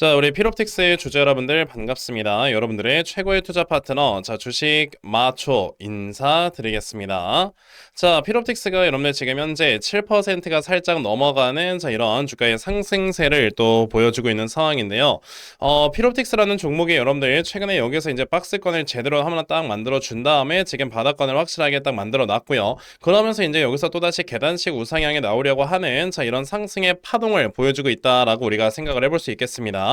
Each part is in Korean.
자, 우리 피롭틱스의 주주 여러분들 반갑습니다. 여러분들의 최고의 투자 파트너, 자, 주식 마초 인사드리겠습니다. 자, 피롭틱스가 여러분들 지금 현재 7%가 살짝 넘어가는 자, 이런 주가의 상승세를 또 보여주고 있는 상황인데요. 어, 피롭틱스라는 종목이 여러분들 최근에 여기서 이제 박스권을 제대로 하나 딱 만들어 준 다음에 지금 바닥권을 확실하게 딱 만들어 놨고요. 그러면서 이제 여기서 또다시 계단식 우상향에 나오려고 하는 자, 이런 상승의 파동을 보여주고 있다라고 우리가 생각을 해볼 수 있겠습니다.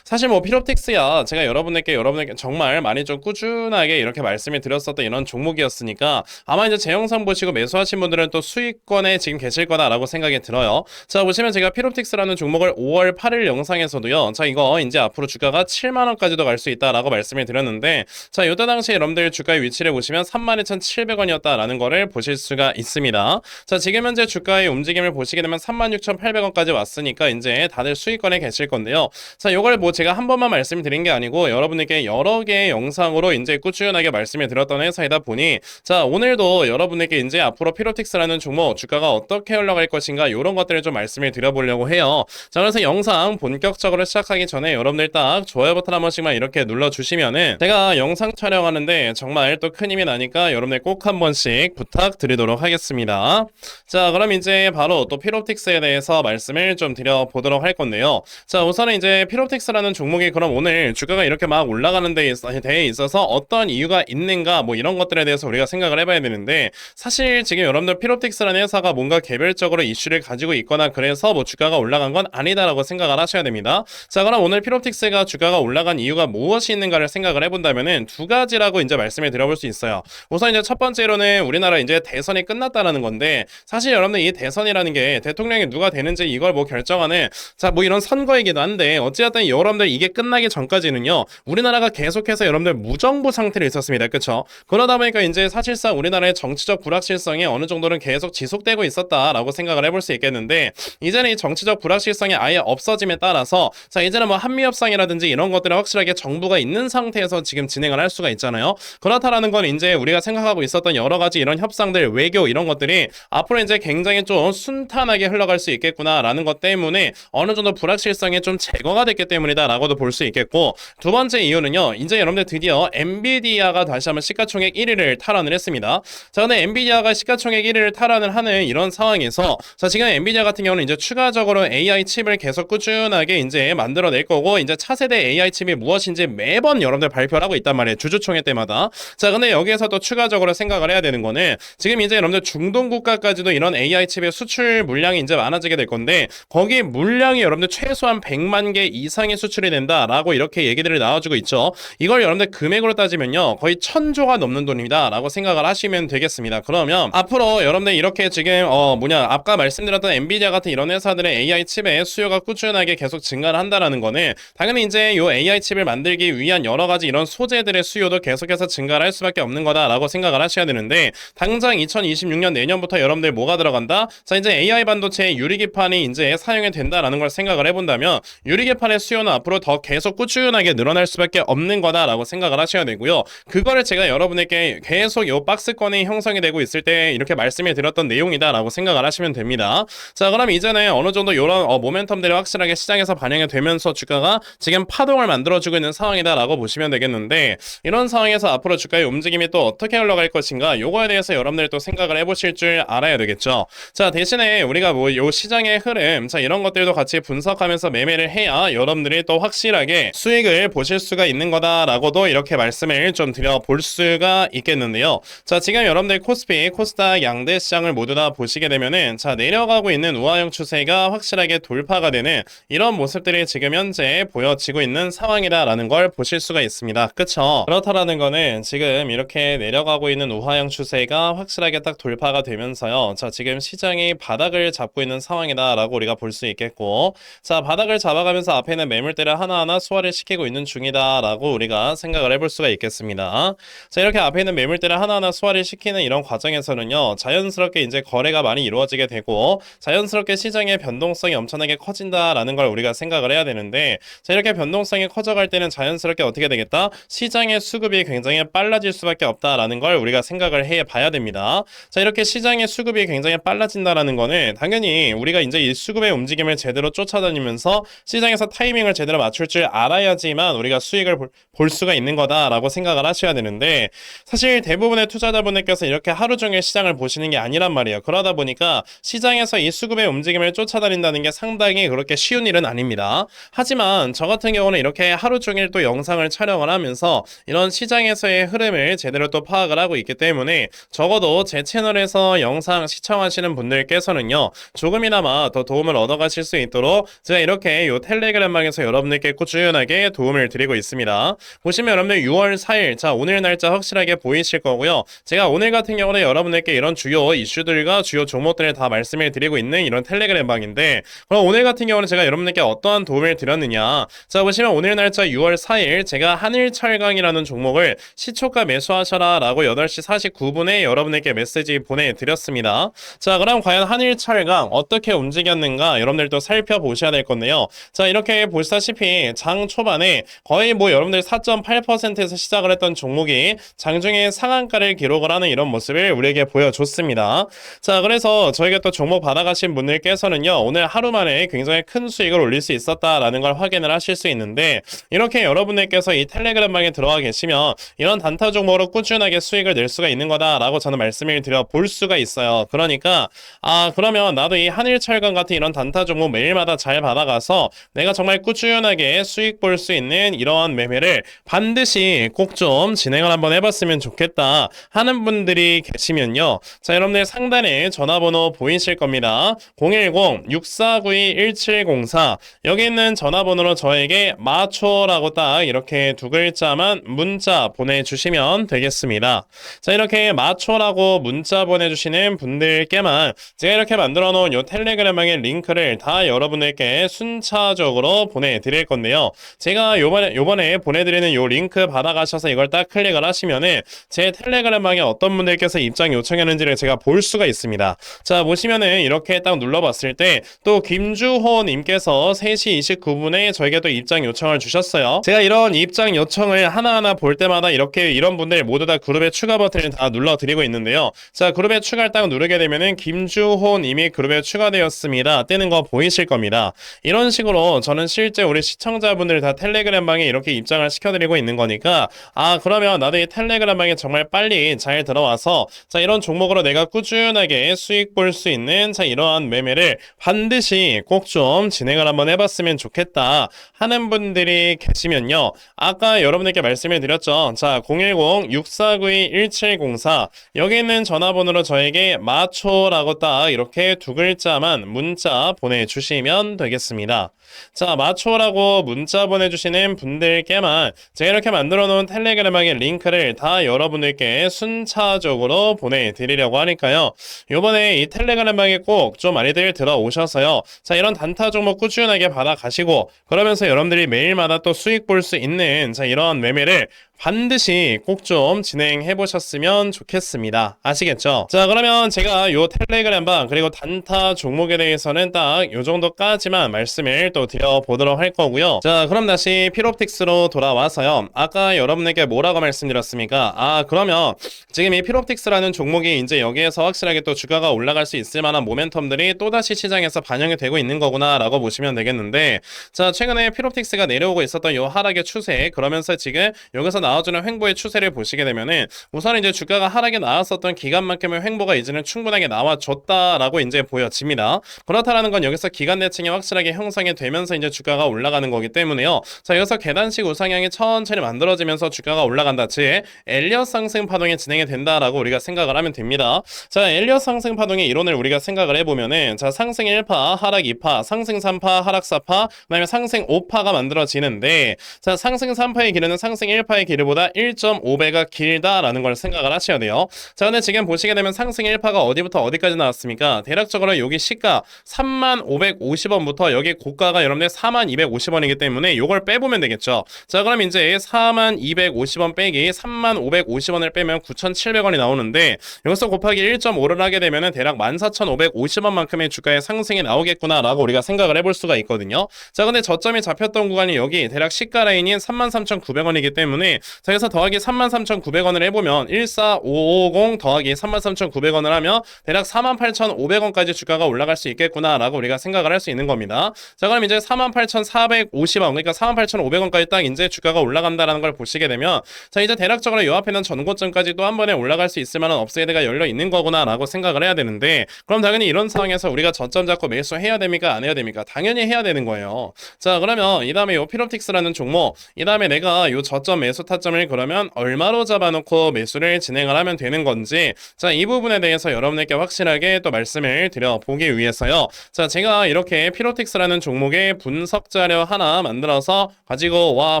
사실 뭐 피롭틱스야 제가 여러분에게 여러분에게 정말 많이 좀 꾸준하게 이렇게 말씀을 드렸었던 이런 종목이었으니까 아마 이제 제 영상 보시고 매수하신 분들은 또 수익권에 지금 계실 거다라고 생각이 들어요. 자 보시면 제가 피롭틱스라는 종목을 5월 8일 영상에서도요. 자 이거 이제 앞으로 주가가 7만 원까지도 갈 수 있다라고 말씀을 드렸는데 자 이때 당시 여러분들 주가의 위치를 보시면 32,700원이었다라는 거를 보실 수가 있습니다. 자 지금 현재 주가의 움직임을 보시게 되면 36,800원까지 왔으니까 이제 다들 수익권에 계실 건데요. 자, 요걸 뭐 제가 한 번만 말씀드린 게 아니고 여러분에게 여러 개의 영상으로 이제 꾸준하게 말씀을 드렸던 회사이다 보니 자, 오늘도 여러분에게 이제 앞으로 피로틱스라는 종목 주가가 어떻게 흘러갈 것인가 이런 것들을 좀 말씀을 드려보려고 해요. 자, 그래서 영상 본격적으로 시작하기 전에 여러분들 딱 좋아요 버튼 한 번씩만 이렇게 눌러주시면은 제가 영상 촬영하는데 정말 또 큰 힘이 나니까 여러분들 꼭 한 번씩 부탁드리도록 하겠습니다. 자, 그럼 이제 바로 또 피로틱스에 대해서 말씀을 좀 드려보도록 할 건데요. 자, 우선은 이제 피로틱스라는 종목이 그럼 오늘 주가가 이렇게 막 올라가는 데 있어, 데 있어서 어떤 이유가 있는가 뭐 이런 것들에 대해서 우리가 생각을 해봐야 되는데 사실 지금 여러분들 피로틱스라는 회사가 뭔가 개별적으로 이슈를 가지고 있거나 그래서 뭐 주가가 올라간 건 아니다라고 생각을 하셔야 됩니다. 자, 그럼 오늘 피로틱스가 주가가 올라간 이유가 무엇이 있는가를 생각을 해본다면은 두 가지라고 이제 말씀을 드려볼 수 있어요. 우선 이제 첫 번째로는 우리나라 이제 대선이 끝났다라는 건데 사실 여러분들 이 대선이라는 게 대통령이 누가 되는지 이걸 뭐 결정하는 자 뭐 이런 선거이기도 한데 어찌됐든 여러분들 이게 끝나기 전까지는요 우리나라가 계속해서 여러분들 무정부 상태로 있었습니다. 그쵸? 그러다 보니까 이제 사실상 우리나라의 정치적 불확실성이 어느 정도는 계속 지속되고 있었다라고 생각을 해볼 수 있겠는데 이제는 이 정치적 불확실성이 아예 없어짐에 따라서 자 이제는 뭐 한미 협상이라든지 이런 것들을 확실하게 정부가 있는 상태에서 지금 진행을 할 수가 있잖아요. 그렇다라는 건 이제 우리가 생각하고 있었던 여러 가지 이런 협상들 외교 이런 것들이 앞으로 이제 굉장히 좀 순탄하게 흘러갈 수 있겠구나라는 것 때문에 어느 정도 불확실성이 좀 제거가 됐기 때문이다라고도 볼 수 있겠고 두 번째 이유는요 이제 여러분들 드디어 엔비디아가 다시 한번 시가총액 1위를 탈환을 했습니다. 자 근데 엔비디아가 시가총액 1위를 탈환을 하는 이런 상황에서 자 지금 엔비디아 같은 경우는 이제 추가적으로 AI 칩을 계속 꾸준하게 이제 만들어낼 거고 이제 차세대 AI 칩이 무엇인지 매번 여러분들 발표를 하고 있단 말이에요 주주총회 때마다. 자 근데 여기에서 또 추가적으로 생각을 해야 되는 거는 지금 이제 여러분들 중동 국가까지도 이런 AI 칩의 수출 물량이 이제 많아지게 될 건데 거기 물량이 여러분들 최소한 100만 개 이상의 수출이 된다라고 이렇게 얘기들을 나와주고 있죠. 이걸 여러분들 금액으로 따지면요 거의 천조가 넘는 돈입니다라고 생각을 하시면 되겠습니다. 그러면 앞으로 여러분들 이렇게 지금 어 뭐냐 아까 말씀드렸던 엔비디아 같은 이런 회사들의 AI 칩의 수요가 꾸준하게 계속 증가를 한다라는 거는 당연히 이제 요 AI 칩을 만들기 위한 여러 가지 이런 소재들의 수요도 계속해서 증가를 할 수밖에 없는 거다라고 생각을 하셔야 되는데 당장 2026년 내년부터 여러분들 뭐가 들어간다? 자 이제 AI 반도체의 유리기판이 이제 사용이 된다라는 걸 생각을 해본다면 유리기판 의 수요는 앞으로 더 계속 꾸준하게 늘어날 수밖에 없는 거다라고 생각을 하셔야 되고요. 그거를 제가 여러분에게 계속 요 박스권이 형성이 되고 있을 때 이렇게 말씀을 드렸던 내용이다라고 생각을 하시면 됩니다. 자 그럼 이제는 어느 정도 이런 어, 모멘텀들이 확실하게 시장에서 반영이 되면서 주가가 지금 파동을 만들어주고 있는 상황이다라고 보시면 되겠는데 이런 상황에서 앞으로 주가의 움직임이 또 어떻게 흘러갈 것인가 요거에 대해서 여러분들 또 생각을 해보실 줄 알아야 되겠죠. 자 대신에 우리가 뭐 요 시장의 흐름 자 이런 것들도 같이 분석하면서 매매를 해야 여러분들이 또 확실하게 수익을 보실 수가 있는 거다라고도 이렇게 말씀을 좀 드려 볼 수가 있겠는데요. 자 지금 여러분들 코스피, 코스닥 양대 시장을 모두 다 보시게 되면은 자 내려가고 있는 우하형 추세가 확실하게 돌파가 되는 이런 모습들이 지금 현재 보여지고 있는 상황이다라는 걸 보실 수가 있습니다. 그쵸? 그렇다라는 거는 지금 이렇게 내려가고 있는 우하형 추세가 확실하게 딱 돌파가 되면서요. 자 지금 시장이 바닥을 잡고 있는 상황이다라고 우리가 볼 수 있겠고 자 바닥을 잡아가면서 앞에 있는 매물대를 하나하나 소화를 시키고 있는 중이다라고 우리가 생각을 해볼 수가 있겠습니다. 자 이렇게 앞에 있는 매물대를 하나하나 소화를 시키는 이런 과정에서는요 자연스럽게 이제 거래가 많이 이루어지게 되고 자연스럽게 시장의 변동성이 엄청나게 커진다라는 걸 우리가 생각을 해야 되는데 자 이렇게 변동성이 커져갈 때는 자연스럽게 어떻게 되겠다 시장의 수급이 굉장히 빨라질 수밖에 없다라는 걸 우리가 생각을 해 봐야 됩니다. 자 이렇게 시장의 수급이 굉장히 빨라진다라는 거는 당연히 우리가 이제 이 수급의 움직임을 제대로 쫓아다니면서 시장에서 시장에서 타이밍을 제대로 맞출 줄 알아야지만 우리가 수익을 볼, 볼 수가 있는 거다라고 생각을 하셔야 되는데 사실 대부분의 투자자분들께서 이렇게 하루 종일 시장을 보시는 게 아니란 말이에요. 그러다 보니까 시장에서 이 수급의 움직임을 쫓아다닌다는 게 상당히 그렇게 쉬운 일은 아닙니다. 하지만 저 같은 경우는 이렇게 하루 종일 또 영상을 촬영을 하면서 이런 시장에서의 흐름을 제대로 또 파악을 하고 있기 때문에 적어도 제 채널에서 영상 시청하시는 분들께서는요 조금이나마 더 도움을 얻어가실 수 있도록 제가 이렇게 요 텔레그램방에서 여러분들께 꾸준하게 도움을 드리고 있습니다. 보시면 여러분들 6월 4일 자 오늘 날짜 확실하게 보이실 거고요. 제가 오늘 같은 경우는 여러분들께 이런 주요 이슈들과 주요 종목들을 다 말씀을 드리고 있는 이런 텔레그램 방인데 그럼 오늘 같은 경우는 제가 여러분들께 어떠한 도움을 드렸느냐 자 보시면 오늘 날짜 6월 4일 제가 한일철강이라는 종목을 시초가 매수하셔라 라고 8시 49분에 여러분들께 메시지 보내드렸습니다. 자 그럼 과연 한일철강 어떻게 움직였는가 여러분들도 살펴보셔야 될 건데요. 자 이렇게 보시다시피 장 초반에 거의 뭐 여러분들 4.8%에서 시작을 했던 종목이 장중에 상한가를 기록을 하는 이런 모습을 우리에게 보여줬습니다. 자 그래서 저희가 또 종목 받아가신 분들께서는요 오늘 하루 만에 굉장히 큰 수익을 올릴 수 있었다라는 걸 확인을 하실 수 있는데 이렇게 여러분들께서 이 텔레그램방에 들어가 계시면 이런 단타 종목으로 꾸준하게 수익을 낼 수가 있는 거다라고 저는 말씀을 드려 볼 수가 있어요. 그러니까 아 그러면 나도 이 한일철강 같은 이런 단타 종목 매일마다 잘 받아가서 내가 정말 꾸준하게 수익 볼 수 있는 이러한 매매를 반드시 꼭 좀 진행을 한번 해봤으면 좋겠다 하는 분들이 계시면요. 자 여러분들 상단에 전화번호 보이실 겁니다. 010-6492-1704 여기 있는 전화번호로 저에게 마초라고 딱 이렇게 두 글자만 문자 보내주시면 되겠습니다. 자 이렇게 마초라고 문자 보내주시는 분들께만 제가 이렇게 만들어 놓은 요 텔레그램방의 링크를 다 여러분들께 순차적으로 보내드릴 건데요. 제가 요번에, 요번에 보내드리는 요 링크 받아가셔서 이걸 딱 클릭을 하시면은 제 텔레그램방에 어떤 분들께서 입장 요청했는지를 제가 볼 수가 있습니다. 자, 보시면은 이렇게 딱 눌러봤을 때 또 김주호 님께서 3시 29분에 저에게 또 입장 요청을 주셨어요. 제가 이런 입장 요청을 하나하나 볼 때마다 이렇게 이런 분들 모두 다 그룹에 추가 버튼을 다 눌러드리고 있는데요. 자, 그룹에 추가를 딱 누르게 되면은 김주호 님이 그룹에 추가되었습니다. 뜨는 거 보이실 겁니다. 이런 식으로 저는 실제 우리 시청자분들 다 텔레그램 방에 이렇게 입장을 시켜드리고 있는 거니까 아 그러면 나도 이 텔레그램 방에 정말 빨리 잘 들어와서 자 이런 종목으로 내가 꾸준하게 수익 볼 수 있는 자 이러한 매매를 반드시 꼭 좀 진행을 한번 해봤으면 좋겠다 하는 분들이 계시면요. 아까 여러분들께 말씀을 드렸죠. 자 010-6492-1704 여기 있는 전화번호로 저에게 마초라고 딱 이렇게 두 글자만 문자 보내주시면 되겠습니다. 자, 마초라고 문자 보내주시는 분들께만 제가 이렇게 만들어 놓은 텔레그램방의 링크를 다 여러분들께 순차적으로 보내드리려고 하니까요. 요번에 이 텔레그램방에 꼭 좀 많이들 들어오셔서요. 자, 이런 단타 종목 꾸준하게 받아가시고 그러면서 여러분들이 매일마다 또 수익 볼 수 있는 자, 이런 매매를 반드시 꼭 좀 진행해 보셨으면 좋겠습니다. 아시겠죠? 자, 그러면 제가 요 텔레그램방 그리고 단타 종목에 대해서는 딱 요 정도까지만 말씀을 또 드려보도록 할 거고요. 자, 그럼 다시 피롭틱스로 돌아와서요. 아까 여러분에게 뭐라고 말씀드렸습니까? 아, 그러면 지금 이 피롭틱스라는 종목이 이제 여기에서 확실하게 또 주가가 올라갈 수 있을 만한 모멘텀들이 또다시 시장에서 반영이 되고 있는 거구나라고 보시면 되겠는데 자, 최근에 피롭틱스가 내려오고 있었던 요 하락의 추세 그러면서 지금 여기서 나와주는 횡보의 추세를 보시게 되면은 우선 이제 주가가 하락에 나왔었던 기간만큼의 횡보가 이제는 충분하게 나와줬다라고 이제 보여집니다. 그렇다라는 건 여기서 기간 대칭이 확실하게 형성이 되면서 이제 주가가 올라가는 거기 때문에요. 자 여기서 계단식 우상향이 천천히 만들어지면서 주가가 올라간다. 즉 엘리엇 상승 파동이 진행이 된다라고 우리가 생각을 하면 됩니다. 자 엘리엇 상승 파동의 이론을 우리가 생각을 해보면은 자 상승 1파, 하락 2파, 상승 3파, 하락 4파, 그다음에 상승 5파가 만들어지는데 자 상승 3파의 길이는 상승 1파의 길 이보다 1.5배가 길다라는 걸 생각을 하셔야 돼요. 자 근데 지금 보시게 되면 상승 1파가 어디부터 어디까지 나왔습니까? 대략적으로 여기 시가 3550원부터 여기 고가가 여러분들 4250원이기 때문에 이걸 빼보면 되겠죠. 자 그럼 이제 4250원 빼기 3550원을 빼면 9700원이 나오는데 여기서 곱하기 1.5를 하게 되면은 대략 14550원만큼의 주가의 상승이 나오겠구나라고 우리가 생각을 해볼 수가 있거든요. 자 근데 저점이 잡혔던 구간이 여기 대략 시가 라인인 33,900원이기 때문에 자, 그래서 더하기 33,900원을 해보면 14550 더하기 33,900원을 하면 대략 48,500원까지 주가가 올라갈 수 있겠구나라고 우리가 생각을 할 수 있는 겁니다. 자, 그럼 이제 48,450원, 그러니까 48,500원까지 딱 이제 주가가 올라간다라는 걸 보시게 되면 자, 이제 대략적으로 요 앞에 있는 전고점까지도 한 번에 올라갈 수 있을 만한 업사이드가 열려 있는 거구나라고 생각을 해야 되는데 그럼 당연히 이런 상황에서 우리가 저점 잡고 매수 해야 됩니까? 안 해야 됩니까? 당연히 해야 되는 거예요. 자, 그러면 이 다음에 요 피롭틱스라는 종목, 이 다음에 내가 요 저점 매수 타 점을 그러면 얼마로 잡아놓고 매수를 진행을 하면 되는 건지 자, 이 부분에 대해서 여러분에게 확실하게 또 말씀을 드려보기 위해서요. 자, 제가 이렇게 피로틱스라는 종목의 분석 자료 하나 만들어서 가지고 와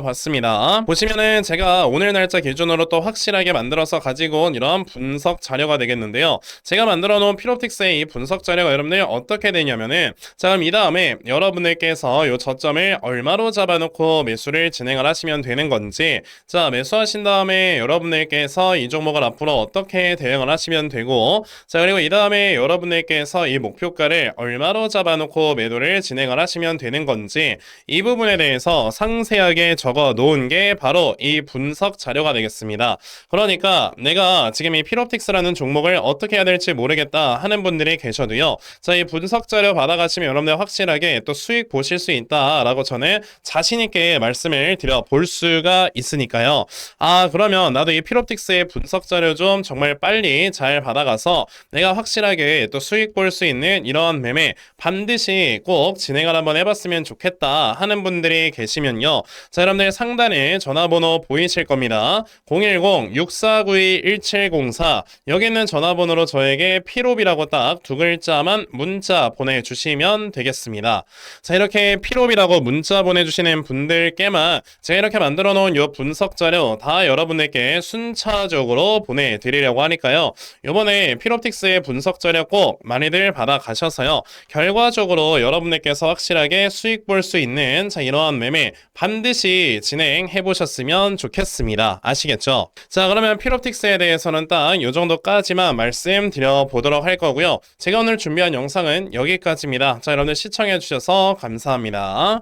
봤습니다. 보시면은 제가 오늘 날짜 기준으로 또 확실하게 만들어서 가지고 온 이런 분석 자료가 되겠는데요. 제가 만들어 놓은 피로틱스의 이 분석 자료가 여러분들 어떻게 되냐면은 자, 그럼 이 다음에 여러분들께서 요 저점을 얼마로 잡아놓고 매수를 진행을 하시면 되는 건지 자, 매수하신 다음에 여러분들께서 이 종목을 앞으로 어떻게 대응을 하시면 되고 자, 그리고 이 다음에 여러분들께서 이 목표가를 얼마로 잡아놓고 매도를 진행을 하시면 되는 건지 이 부분에 대해서 상세하게 적어 놓은 게 바로 이 분석 자료가 되겠습니다. 그러니까 내가 지금 이 피롭틱스라는 종목을 어떻게 해야 될지 모르겠다 하는 분들이 계셔도요. 자, 이 분석 자료 받아가시면 여러분들 확실하게 또 수익 보실 수 있다라고 저는 자신있게 말씀을 드려 볼 수가 있으니까요. 아, 그러면 나도 이 피롭틱스의 분석 자료 좀 정말 빨리 잘 받아가서 내가 확실하게 또 수익 볼 수 있는 이런 매매 반드시 꼭 진행을 한번 해봤으면 좋겠다 하는 분들이 계시면요. 자, 여러분들 상단에 전화번호 보이실 겁니다. 010-6492-1704 여기 있는 전화번호로 저에게 피롭이라고 딱 두 글자만 문자 보내주시면 되겠습니다. 자, 이렇게 피롭이라고 문자 보내주시는 분들께만 제가 이렇게 만들어 놓은 요 분석 자료 다 여러분들께 순차적으로 보내드리려고 하니까요. 요번에 피롭틱스의 분석 자료 꼭 많이들 받아 가셔서요. 결과적으로 여러분들께서 확실하게 수익 볼 수 있는 자, 이러한 매매 반드시 진행해 보셨으면 좋겠습니다. 아시겠죠? 자, 그러면 피롭틱스에 대해서는 딱요 정도까지만 말씀드려 보도록 할 거고요. 제가 오늘 준비한 영상은 여기까지입니다. 자, 여러분들 시청해 주셔서 감사합니다.